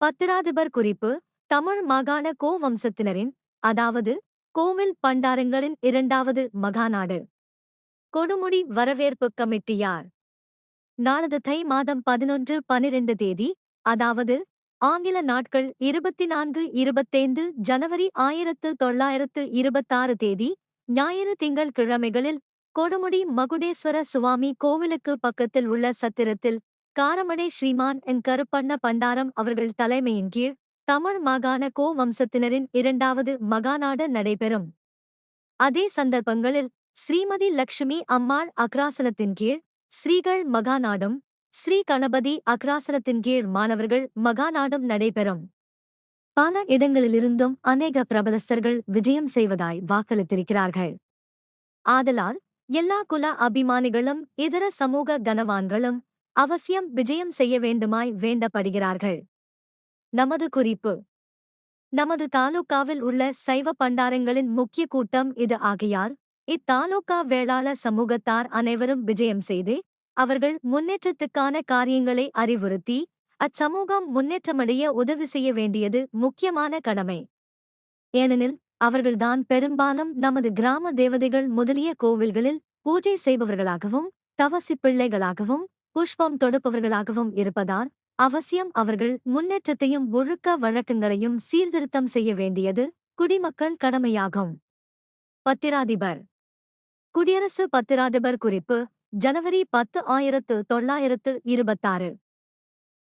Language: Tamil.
பத்திராதிபர் குறிப்பு தமிழ் மாகாண கோ வம்சத்தினரின் அதாவது கோவில் பண்டாரங்களின் இரண்டாவது மகாநாடு. கொடுமுடி வரவேற்பு கமிட்டியார். நாளது தை மாதம் பதினொன்று பனிரெண்டு தேதி அதாவது ஆங்கில நாட்கள் இருபத்தி நான்கு இருபத்தைந்து ஜனவரி ஆயிரத்து தொள்ளாயிரத்து இருபத்தாறு தேதி ஞாயிறு திங்கள் கிழமைகளில் கொடுமுடி மகுடேஸ்வர சுவாமி கோவிலுக்கு பக்கத்தில் உள்ள சத்திரத்தில் காரமடை ஸ்ரீமான் என் கருப்பண்ண பண்டாரம் அவர்கள் தலைமையின் கீழ் தமிழ் மாகாண கோ வம்சத்தினரின் இரண்டாவது மகாநாடு நடைபெறும். அதே சந்தர்ப்பங்களில் ஸ்ரீமதி லக்ஷ்மி அம்மாள் அக்ராசனத்தின் கீழ் ஸ்ரீகள் மகாநாடும் ஸ்ரீ கணபதி அக்ராசனத்தின் கீழ் மாணவர்கள் மகாநாடும் நடைபெறும். பல இடங்களிலிருந்தும் அநேக பிரபலஸ்தர்கள் விஜயம் செய்வதாய் வாக்களித்திருக்கிறார்கள். ஆதலால் எல்லா குல அபிமானிகளும் இதர சமூக கனவான்களும் அவசியம் விஜயம் செய்ய வேண்டுமாய் வேண்டப்படுகிறார்கள். நமது குறிப்பு. நமது தாலுகாவில் உள்ள சைவ பண்டாரங்களின் முக்கிய கூட்டம் இது ஆகையால் இத்தாலுகா வேளாள சமூகத்தார் அனைவரும் விஜயம் செய்து அவர்கள் முன்னேற்றத்துக்கான காரியங்களை அறிவுறுத்தி அச்சமூகம் முன்னேற்றமடைய உதவி செய்ய வேண்டியது முக்கியமான கடமை. ஏனெனில் அவர்கள்தான் பெரும்பாலும் நமது கிராம தேவதைகள் முதலிய கோவில்களில் பூஜை செய்பவர்களாகவும் தவசி பிள்ளைகளாகவும் புஷ்பம் தொடுப்பவர்களாகவும் இருப்பதால் அவசியம் அவர்கள் முன்னேற்றத்தையும் ஒழுக்க வழக்கங்களையும் சீர்திருத்தம் செய்ய வேண்டியது குடிமக்கள் கடமையாகும். பத்திராதிபர். குடியரசு பத்திராதிபர் குறிப்பு ஜனவரி பத்து ஆயிரத்து தொள்ளாயிரத்து இருபத்தாறு.